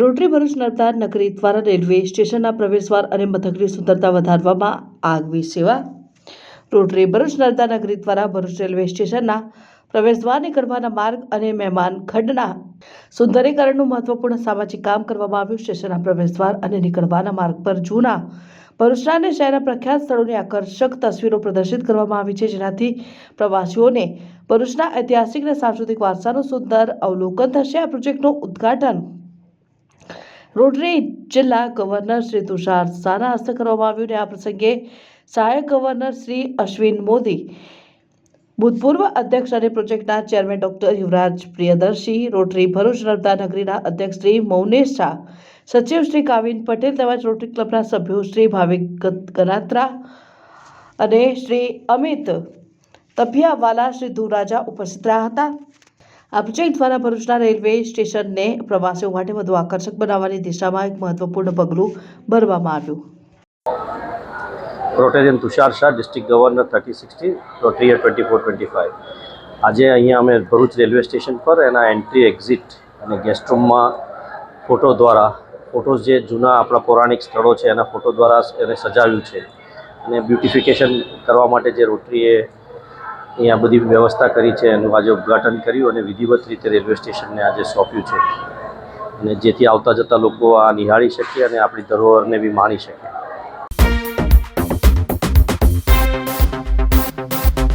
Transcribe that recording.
Rotary Bharuch નર્તા નગરી દ્વારા railway સ્ટેશનના પ્રવેશદ્વાર અને મથકની સુંદરતા વધારવામાં આગવી સેવા. રોટરી ભરૂચ નર્તા નગરી દ્વારા ભરૂચ રેલવે સ્ટેશનના પ્રવેશદ્વાર નીકળવાના માર્ગ અને મહેમાન ખંડના સુંદરીકરણનું મહત્વપૂર્ણ સામાજિક કામ કરવામાં આવ્યું. સ્ટેશનના પ્રવેશદ્વાર અને નીકળવાના માર્ગ પર જૂના ભરૂચના અને શહેરના પ્રખ્યાત સ્થળોની આકર્ષક તસવીરો પ્રદર્શિત કરવામાં આવી છે, જેનાથી પ્રવાસીઓને ભરૂચના ઐતિહાસિક અને સાંસ્કૃતિક વારસાનું સુંદર અવલોકન થશે. આ પ્રોજેક્ટનું ઉદ્ઘાટન રોટરી જિલ્લા ગવર્નર શ્રી તુષાર શાહના હસ્તે કરવામાં આવ્યું અને આ પ્રસંગે સહાયક ગવર્નર શ્રી અશ્વિન મોદી ભૂતપૂર્વ અધ્યક્ષ અને પ્રોજેક્ટના chairman doctor Yuvraj Priyadarshi, rotary Bharuch Narmada નગરીના અધ્યક્ષ શ્રી મૌનેશ શાહ, સચિવ શ્રી કાવિન પટેલ તેમજ રોટરી ક્લબના સભ્યો શ્રી ભાવિક ગનાત્રા અને શ્રી અમિત તપિયાવાલા શ્રી ધુરાજા ઉપસ્થિત રહ્યા હતા. આ પ્રોજેક્ટ દ્વારા ભરૂચના રેલવે સ્ટેશનને પ્રવાસીઓ માટે વધુ આકર્ષક બનાવવાની દિશામાં એક મહત્વપૂર્ણ પગલું ભરવામાં આવ્યું. Rotarian Tushar Shah district governor thirty sixty rotary twenty four twenty five આજે અહીંયા અમે ભરૂચ રેલવે સ્ટેશન પર એના એન્ટ્રી એક્ઝિટ અને ગેસ્ટ રૂમમાં ફોટો દ્વારા ફોટોઝ જે જૂના આપણા પૌરાણિક સ્થળો છે એના ફોટો દ્વારા એને સજાવ્યું છે. અને બ્યુટિફિકેશન કરવા માટે જે રોટરીએ અહીંયા બધી વ્યવસ્થા કરી છે એનું આજે ઉદઘાટન કર્યું અને વિધિવત રીતે રેલવે સ્ટેશનને આજે સોંપ્યું છે. અને જેથી આવતા જતા લોકો આ નિહાળી શકે અને આપણી ધરોહરને બી માણી શકે.